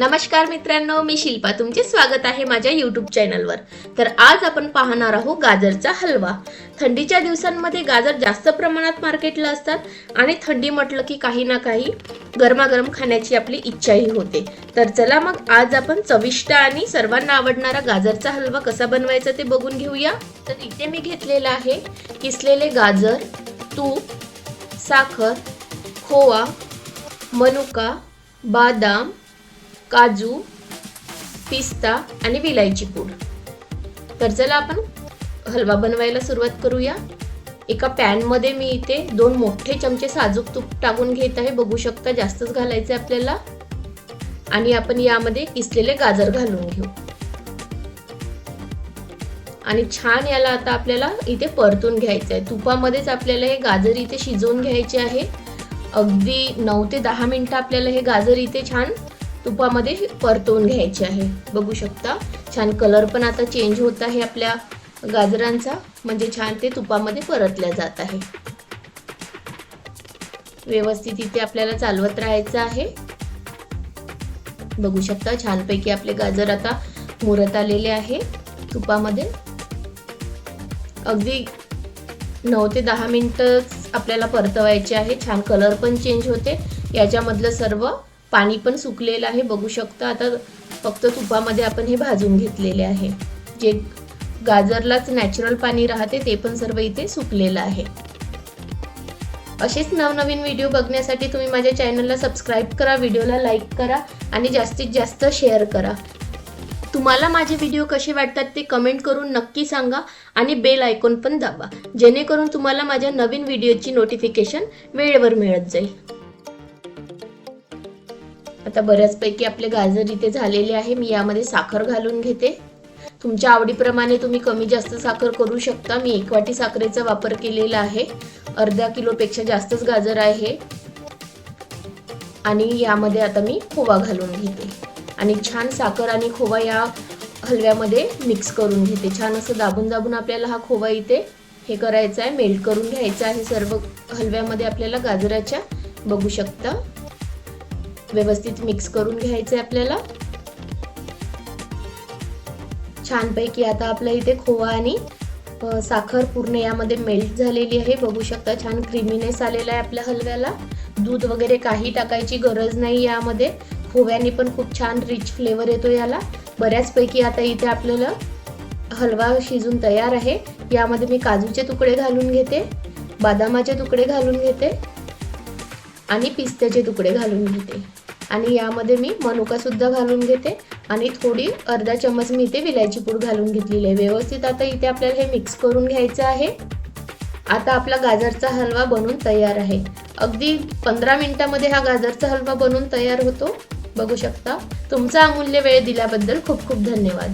नमस्कार मित्रांनो मी शिल्पा. तुमचे स्वागत आहे माझ्या यूट्यूब चॅनलवर तर आज आपण पाहणार आहोत गाजरचा हलवा. थंडीच्या दिवसांमध्ये गाजर जास्त प्रमाणात मार्केटला असतात आणि थंडी म्हटलं की काही ना काही गरमागरम खाण्याची आपली इच्छाही होते. तर चला मग आज आपण चविष्ट आणि सर्वांना आवडणारा गाजरचा हलवा कसा बनवायचा ते बघून घेऊया. तर इथे मी घेतलेला आहे किसलेले गाजर तूप साखर खोवा मनुका बादाम काजू पिस्ता आणि विलायची पूड. तर चला आपण हलवा बनवायला सुरुवात करूया. एका पॅनमध्ये मी इथे दोन मोठे चमचे साजूक तूप टाकून घेत आहे. बघू शकता जास्तच घालायचं आपल्याला. आणि आपण यामध्ये किसलेले गाजर घालून घेऊ. आणि छान याला आता आपल्याला इथे परतून घ्यायचं आहे तुपामध्येच आपल्याला हे गाजर इथे शिजवून घ्यायचे आहे. अगदी नऊ ते दहा मिनटं आपल्याला हे गाजर इथे छान तुपामध्ये परतवून घ्यायचे आहे. बघू शकता छान कलर पण आता चेंज होत आहे आपल्या गाजरांचा. म्हणजे छान ते तुपामध्ये परतल्या जात आहे. व्यवस्थित इथे आपल्याला चालवत राहायचं आहे. बघू शकता छानपैकी आपले गाजर आता मुरत आलेले आहे तुपामध्ये. अगदी नऊ ते दहा मिनिटच आपल्याला परतवायचे आहे. छान कलर पण चेंज होते. याच्यामधलं सर्व पाणी पण सुकलेलं आहे. बघू शकता आता फक्त तुपामध्ये आपण हे भाजून घेतलेले आहे. जे गाजरलाच नॅचरल पाणी राहते ते पण सर्व इथे सुकलेलं आहे. असेच नवनवीन व्हिडिओ बघण्यासाठी तुम्ही माझ्या चॅनलला सबस्क्राईब करा व्हिडिओला लाईक करा आणि जास्तीत जास्त शेअर करा. तुम्हाला माझे व्हिडिओ कसे वाटतात ते कमेंट करून नक्की सांगा आणि बेल आयकॉन पण दाबा. जेणेकरून तुम्हाला माझ्या नवीन व्हिडिओची नोटिफिकेशन वेळेवर मिळत जाईल. आता बऱ्याचपैकी आपले गाजर इथे झालेले आहे मी यामध्ये साखर घालून घेते. तुमच्या आवडीप्रमाणे तुम्ही कमी जास्त साखर करू शकता. मी एक वाटी साखरेचा वापर केलेला आहे. अर्धा किलोपेक्षा जास्तच गाजर आहे. आणि यामध्ये आता मी खोवा घालून घेते. आणि छान साखर आणि खोवा या हलव्यामध्ये मिक्स करून घेते. छान असं दाबून दाबून आपल्याला हा खोवा इथे हे करायचा आहे. मेल्ट करून घ्यायचा आहे. सर्व हलव्यामध्ये आपल्याला गाजराच्या बघू शकता. व्यवस्थित मिक्स करून घ्यायचं आहे आपल्याला. छानपैकी आता आपल्या इथे खोवा आणि साखर पूर्ण यामध्ये मेल्ट झालेली आहे. बघू शकता छान क्रीमीनेस आलेला आहे आपल्या हलव्याला. दूध वगैरे काही टाकायची गरज नाही यामध्ये. खोव्याने पण खूप छान रिच फ्लेवर येतो याला. बऱ्याचपैकी आता इथे आपल्याला हलवा शिजून तयार आहे. यामध्ये मी काजूचे तुकडे घालून घेते बदामाचे तुकडे घालून घेते आणि पिस्त्याचे तुकडे घालून घेते. आणि यामध्ये मी मनुकासुद्धा घालून घेते आणि थोडी अर्धा चमच मी इथे विलायची पूड घालून घेतलेली आहे. व्यवस्थित आता इथे आपल्याला हे मिक्स करून घ्यायचं आहे. आता आपला गाजरचा हलवा बनून तयार आहे. अगदी पंधरा मिनिटामध्ये हा गाजरचा हलवा बनून तयार होतो. बघू शकता. तुमचा अमूल्य वेळ दिल्याबद्दल खूप खूप धन्यवाद.